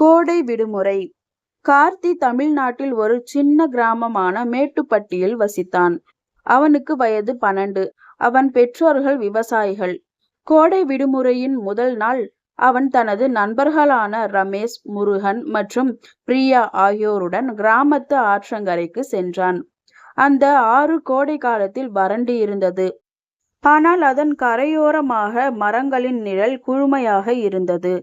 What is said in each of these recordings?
கோடை விடுமுறை. கார்த்தி தமிழ்நாட்டில் ஒரு சின்ன கிராமமான மேட்டுப்பட்டியில் வசித்தான். அவனுக்கு வயது பன்னெண்டு. அவன் பெற்றோர்கள் விவசாயிகள். கோடை விடுமுறையின் முதல் நாள் அவன் தனது நண்பர்களான ரமேஷ் முருகன் மற்றும் பிரியா ஆகியோருடன் கிராமத்து ஆற்றங்கரைக்கு சென்றான். அந்த ஆறு கோடை காலத்தில் வறண்டு இருந்தது. ஆனால் அதன் கரையோரமாக மரங்களின் நிழல் குழுமையாக இருந்தது.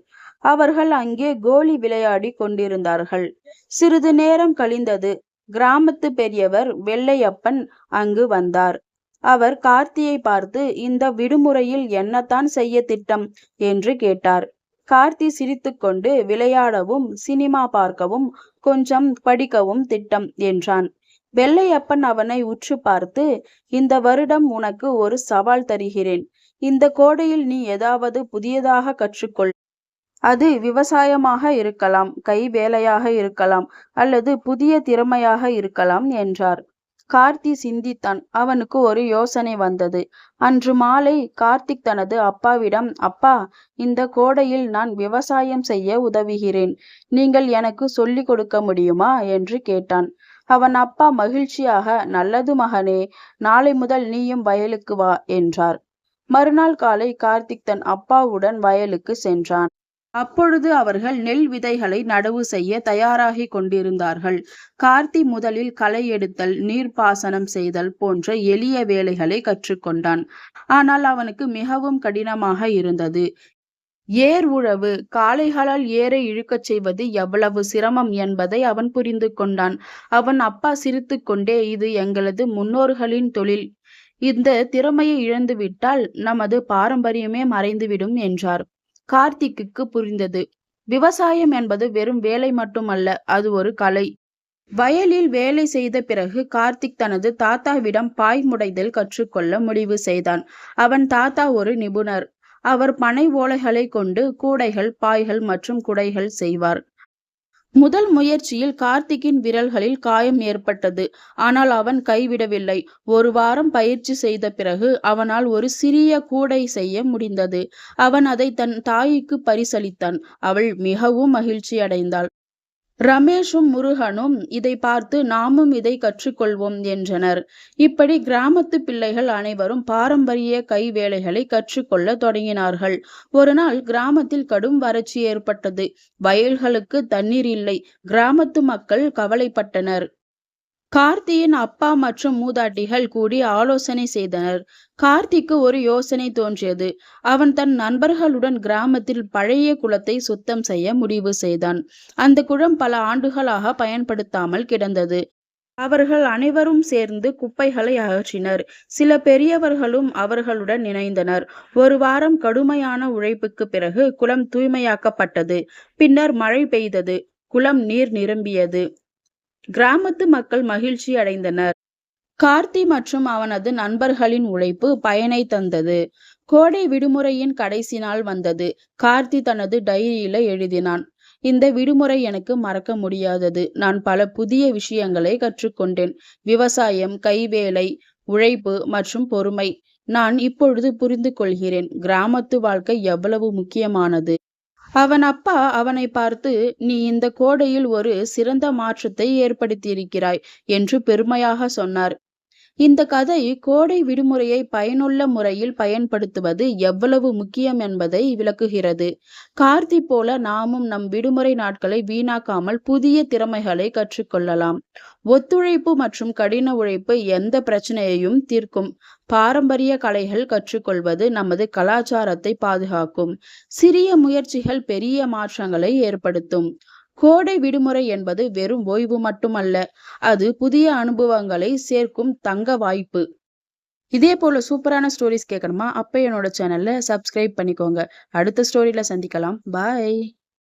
அவர்கள் அங்கே கோலி விளையாடி கொண்டிருந்தார்கள். சிறிது நேரம் கழிந்தது. கிராமத்து பெரியவர் வெள்ளையப்பன் அங்கு வந்தார். அவர் கார்த்தியை பார்த்து இந்த விடுமுறையில் என்னத்தான் செய்ய திட்டம் என்று கேட்டார். கார்த்தி சிரித்துக்கொண்டு விளையாடவும் சினிமா பார்க்கவும் கொஞ்சம் படிக்கவும் திட்டம் என்றான். வெள்ளையப்பன் அவனை உற்று பார்த்து இந்த வருடம் உனக்கு ஒரு சவால் தருகிறேன். இந்த கோடையில் நீ ஏதாவது புதியதாக கற்றுக்கொள். அது விவசாயமாக இருக்கலாம் கை வேலையாக இருக்கலாம் அல்லது புதிய திறமையாக இருக்கலாம் என்றார். கார்த்தி சிந்தித்தான். அவனுக்கு ஒரு யோசனை வந்தது. அன்று மாலை கார்த்திக் தனது அப்பாவிடம் அப்பா இந்த கோடையில் நான் விவசாயம் செய்ய உதவுகிறேன். நீங்கள் எனக்கு சொல்லிக் கொடுக்க முடியுமா? என்று கேட்டான். அவன் அப்பா மகிழ்ச்சியாக நல்லது மகனே நாளை முதல் நீயும் வயலுக்கு வா என்றார். மறுநாள் காலை கார்த்திக் தன் அப்பாவுடன் வயலுக்கு சென்றான். அப்பொழுது அவர்கள் நெல் விதைகளை நடவு செய்ய தயாராகி கொண்டிருந்தார்கள். கார்த்தி முதலில் களை எடுத்தல் நீர்ப்பாசனம் செய்தல் போன்ற எளிய வேலைகளை கற்றுக்கொண்டான். ஆனால் அவனுக்கு மிகவும் கடினமாக இருந்தது. ஏர் உழவு காளைகளால் ஏரை இழுக்கச் செய்வது எவ்வளவு சிரமம் என்பதை அவன் புரிந்து கொண்டான். அவன் அப்பா சிரித்து கொண்டே இது எங்களது முன்னோர்களின் தொழில். இந்த திறமையை இழந்துவிட்டால் நமது பாரம்பரியமே மறைந்துவிடும் என்றார். கார்த்திக்கு புரிந்தது. விவசாயம் என்பது வெறும் வேலை மட்டுமல்ல அது ஒரு கலை. வயலில் வேலை செய்த பிறகு கார்த்திக் தனது தாத்தாவிடம் பாய் முடைதல் கற்றுக்கொள்ள முடிவு செய்தான். அவன் தாத்தா ஒரு நிபுணர். அவர் பனை ஓலைகளை கொண்டு கூடைகள் பாய்கள் மற்றும் குடைகள் செய்வார். முதல் முயற்சியில் கார்த்திக்கின் விரல்களில் காயம் ஏற்பட்டது. ஆனால் அவன் கைவிடவில்லை. ஒரு வாரம் பயிற்சி செய்த பிறகு அவனால் ஒரு சிறிய கூடை செய்ய முடிந்தது. அவன் அதை தன் தாய்க்கு பரிசளித்தான். அவள் மிகவும் மகிழ்ச்சி அடைந்தாள் ரமேஷும் முருகனும் இதை பார்த்து நாமும் இதை கற்றுக்கொள்வோம் என்றனர். இப்படி கிராமத்து பிள்ளைகள் அனைவரும் பாரம்பரிய கை வேலைகளை கற்றுக்கொள்ள தொடங்கினார்கள். ஒரு நாள் கிராமத்தில் கடும் வறட்சி ஏற்பட்டது. வயல்களுக்கு தண்ணீர் இல்லை. கிராமத்து மக்கள் கவலைப்பட்டனர். கார்த்தியின் அப்பா மற்றும் மூதாட்டிகள் கூடி ஆலோசனை செய்தனர். கார்த்திக்கு ஒரு யோசனை தோன்றியது. அவன் தன் நண்பர்களுடன் கிராமத்தில் பழைய குளத்தை சுத்தம் செய்ய முடிவு செய்தான். அந்த குளம் பல ஆண்டுகளாக பயன்படுத்தாமல் கிடந்தது. அவர்கள் அனைவரும் சேர்ந்து குப்பைகளை அகற்றினர். சில பெரியவர்களும் அவர்களுடன் இணைந்தனர். ஒரு வாரம் கடுமையான உழைப்புக்கு பிறகு குளம் தூய்மையாக்கப்பட்டது. பின்னர் மழை பெய்தது. குளம் நீர் நிரம்பியது. கிராமத்து மக்கள் மகிழ்ச்சி அடைந்தனர். கார்த்தி மற்றும் அவனது நண்பர்களின் உழைப்பு பயனை தந்தது. கோடை விடுமுறையின் கடைசி நாள் வந்தது. கார்த்தி தனது டைரியில எழுதினான். இந்த விடுமுறை எனக்கு மறக்க முடியாதது. நான் பல புதிய விஷயங்களை கற்றுக்கொண்டேன். விவசாயம் கைவேலை உழைப்பு மற்றும் பொறுமை. நான் இப்பொழுது புரிந்து கொள்கிறேன். கிராமத்து வாழ்க்கை எவ்வளவு முக்கியமானது. அவன் அப்பா அவனை பார்த்து நீ இந்த கோடையில் ஒரு சிறந்த மாற்றத்தை ஏற்படுத்தியிருக்கிறாய் என்று பெருமையாக சொன்னார். இந்த கதை கோடை விடுமுறையை பயனுள்ள முறையில் பயன்படுத்துவது எவ்வளவு முக்கியம் என்பதை விளக்குகிறது. கார்த்தி போல நாமும் நம் விடுமுறை நாட்களை வீணாக்காமல் புதிய திறமைகளை கற்றுக்கொள்ளலாம். ஒத்துழைப்பு மற்றும் கடின உழைப்பு எந்த பிரச்சனையையும் தீர்க்கும். பாரம்பரிய கலைகள் கற்றுக்கொள்வது நமது கலாச்சாரத்தை பாதுகாக்கும். சிறிய முயற்சிகள் பெரிய மாற்றங்களை ஏற்படுத்தும். கோடை விடுமுறை என்பது வெறும் ஓய்வு மட்டுமல்ல அது புதிய அனுபவங்களை சேர்க்கும் தங்க வாய்ப்பு. இதே போல சூப்பரான ஸ்டோரிஸ் கேட்கணுமா அப்ப என்னோட சேனல்ல சப்ஸ்கிரைப் பண்ணிக்கோங்க. அடுத்த ஸ்டோரியில சந்திக்கலாம். பாய்